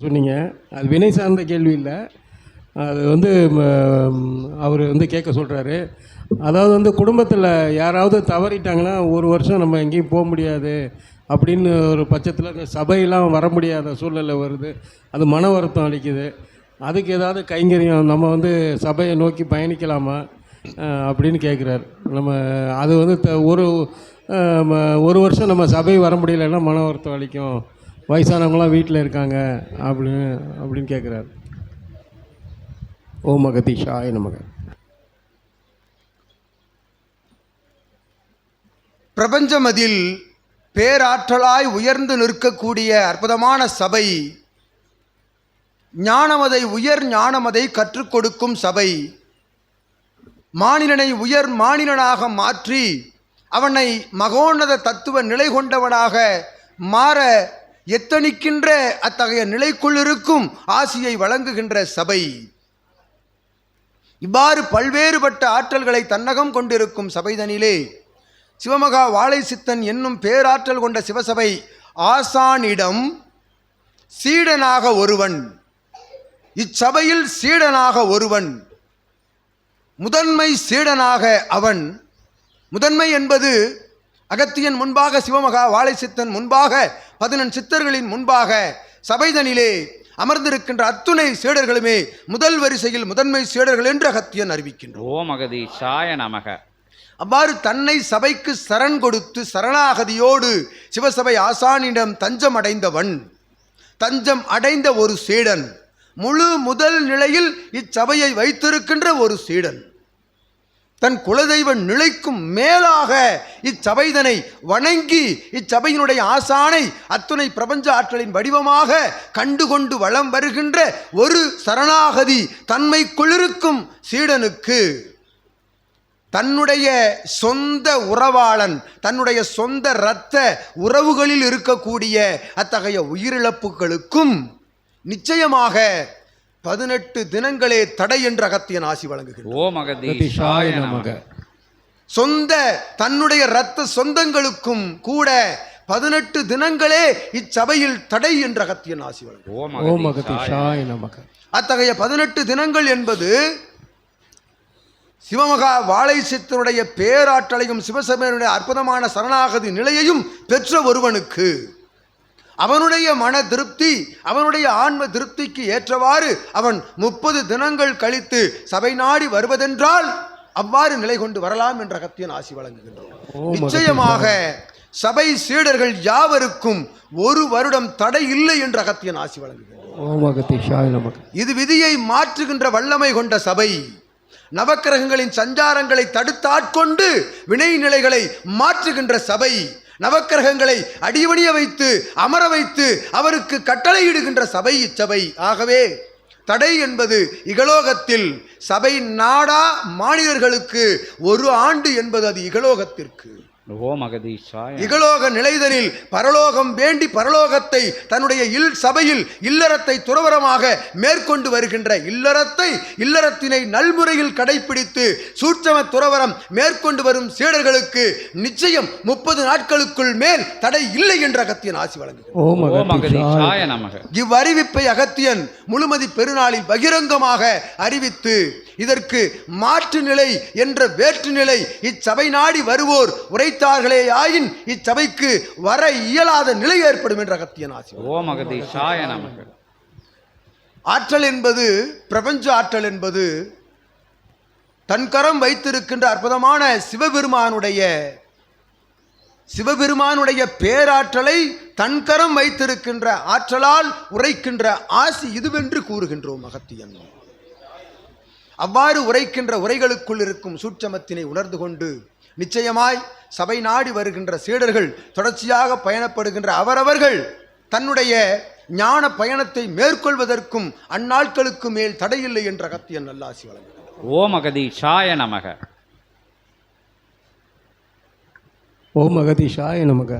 சொன்னீங்க. அது வினை சார்ந்த கேள்வி இல்லை. அது வந்து அவர் வந்து கேட்க சொல்கிறாரு அதாவது வந்து குடும்பத்தில் யாராவது தவறிட்டாங்கன்னா ஒரு வருஷம் நம்ம எங்கேயும் போக முடியாது அப்படின்னு ஒரு பட்சத்தில் இந்த சபையெல்லாம் வர முடியாத சூழ்நிலை வருது. அது மன வருத்தம் அளிக்குது. அதுக்கு ஏதாவது கைங்கரியம் நம்ம வந்து சபையை நோக்கி பயணிக்கலாமா அப்படின்னு கேட்குறாரு நம்ம அது வந்து த- ஒரு ஒரு வருஷம் நம்ம சபை வர முடியலைன்னா மன வருத்தம் அளிக்கும். வயசானவங்களாம் வீட்டில் இருக்காங்க அப்படின்னு அப்படின்னு கேட்குறாரு ஓ மகதீஷாய நமக. பிரபஞ்சமதில் பேராற்றலாய் உயர்ந்து நிற்கக்கூடிய அற்புதமான சபை ஞானமதை உயர் ஞானமதை கற்றுக் கொடுக்கும் சபை மாநிலனை உயர் மாநிலனாக மாற்றி அவனை மகோன்னத தத்துவ நிலை கொண்டவனாக மாற எத்தனிக்கின்ற அத்தகைய நிலைக்குள் இருக்கும் ஆசியை வழங்குகின்ற சபை? இவ்வாறு பல்வேறுபட்ட ஆற்றல்களை தன்னகம் கொண்டிருக்கும் சபைதனிலே சிவமகா வாழை சித்தன் என்னும் பேராற்றல் கொண்ட சிவசபை ஆசானிடம் சீடனாக ஒருவன். இச்சபையில் சீடனாக ஒருவன். முதன்மை சீடனாக அவன். முதன்மை என்பது அகத்தியன் முன்பாக சிவமகா வாழை சித்தன் முன்பாக பதினெண் சித்தர்களின் முன்பாக சபைதனிலே அமர்ந்திருக்கின்ற அத்துணை சீடர்களுமே முதல் வரிசையில் முதன்மை சீடர்கள் என்று அகத்தியன் அறிவிக்கின்றோம் அகதீஷாய நமக. அவ்வாறு தன்னை சபைக்கு சரண் கொடுத்து சரணாகதியோடு சிவசபை ஆசானிடம் தஞ்சம் அடைந்தவன் தஞ்சம் அடைந்த ஒரு சீடன் முழு முதல் நிலையில் இச்சபையை வைத்திருக்கின்ற ஒரு சீடன். தன் குலதெய்வ நிலைக்கும் மேலாக இச்சபைதனை வணங்கி இச்சபையினுடைய ஆசானை அத்துணை பிரபஞ்ச ஆற்றலின் வடிவமாக கண்டுகொண்டு வலம் வருகின்ற ஒரு சரணாகதி தன்மைக்குள்ளிருக்கும் சீடனுக்கு. தன்னுடைய சொந்த உறவாளன் தன்னுடைய சொந்த இரத்த உறவுகளில் இருக்கக்கூடிய அத்தகைய உயிரிழப்புகளுக்கும் நிச்சயமாக பதினெட்டு தினங்களே தடை என்று அகத்தியன் ஆசி வழங்குகிறார் ஓம் அகதீஷாய நமக. சொந்த தன்னுடைய இரத்த சொந்தங்களுக்கும் கூட பதினெட்டு தினங்களே இச்சபையில் தடை என்று அகத்தியன் ஆசி நமக. அத்தகைய பதினெட்டு தினங்கள் என்பது சிவமகா வாழை சித்தனுடைய பேராற்றலையும் சிவசபையினுடைய அற்புதமான சரணாகதி நிலையையும் பெற்ற ஒருவனுக்கு அவனுடைய மன திருப்தி அவனுடைய ஆன்ம திருப்திக்கு ஏற்றவாறு அவன் முப்பது தினங்கள் கழித்து சபை நாடி வருவதென்றால் அவ்வாறு நிலை கொண்டு வரலாம் என்ற அகத்தியன் ஆசி வழங்குகின்றோம் நிச்சயமாக சபை சீடர்கள் யாவருக்கும் ஒரு வருடம் தடை இல்லை என்ற அகத்தியன் ஆசி வழங்குகின்றோம் இது விதியை மாற்றுகின்ற வல்லமை கொண்ட சபை. நவக்கிரகங்களின் சஞ்சாரங்களை தடுத்தாட்கொண்டு வினை நிலைகளை மாற்றுகின்ற சபை. நவக்கிரகங்களை அடிவடிய வைத்து அமர வைத்து அவருக்கு கட்டளையிடுகின்ற சபை இச்சபை. ஆகவே தடை என்பது இகலோகத்தில் சபை நாடா மாநிலர்களுக்கு ஒரு ஆண்டு என்பது அது இகலோகத்திற்கு. ஓம் அகதீஷாய இகலோக நிலைதனில் பரலோகம் வேண்டி பரலோகத்தை தன்னுடைய இல் சபையில் இல்லறத்தை துறவரமாக மேற்கொண்டு வருகின்ற இல்லறத்தை இல்லறத்தினை நல்முறையில் கடைபிடித்து சூட்சம துறவரம் மேற்கொண்டு வரும் சீடர்களுக்கு நிச்சயம் முப்பது நாட்களுக்குள் மேல் தடை இல்லை என்ற அகத்தியன் ஆசி வழங்குகிறார் இவ்வறிவிப்பை அகத்தியன் முழுமதி பெருநாளில் பகிரங்கமாக அறிவித்து இதற்கு மாற்று நிலை என்ற வேற்று நிலை இச்சபை நாடி வருவோர் உரைத்தார்களே ஆயின் இச்சபைக்கு வர இயலாத நிலை ஏற்படும் என்ற அகத்தியன் ஆசி. ஓம் அகதீஷாய ஆற்றல் என்பது பிரபஞ்ச ஆற்றல் என்பது தன்கரம் வைத்திருக்கின்ற அற்புதமான சிவபெருமானுடைய சிவபெருமானுடைய பேராற்றலை தன்கரம் வைத்திருக்கின்ற ஆற்றலால் உரைக்கின்ற ஆசி இதுவென்று கூறுகின்றோம் அகத்தியன். அவ்வாறு உரைக்கின்ற உரைகளுக்குள் இருக்கும் சூட்சமத்தினை உணர்ந்து கொண்டு நிச்சயமாய் சபை நாடி வருகின்ற சீடர்கள் தொடர்ச்சியாக பயணப்படுகின்ற அவரவர்கள் தன்னுடைய ஞான பயணத்தை மேற்கொள்வதற்கும் அந்நாட்களுக்கு மேல் தடையில்லை என்ற அகத்தியன் நல்லாசி வழங்குகிறார். ஓம் அகதீஷாய நமக. ஓ மகதீஷாய நமக.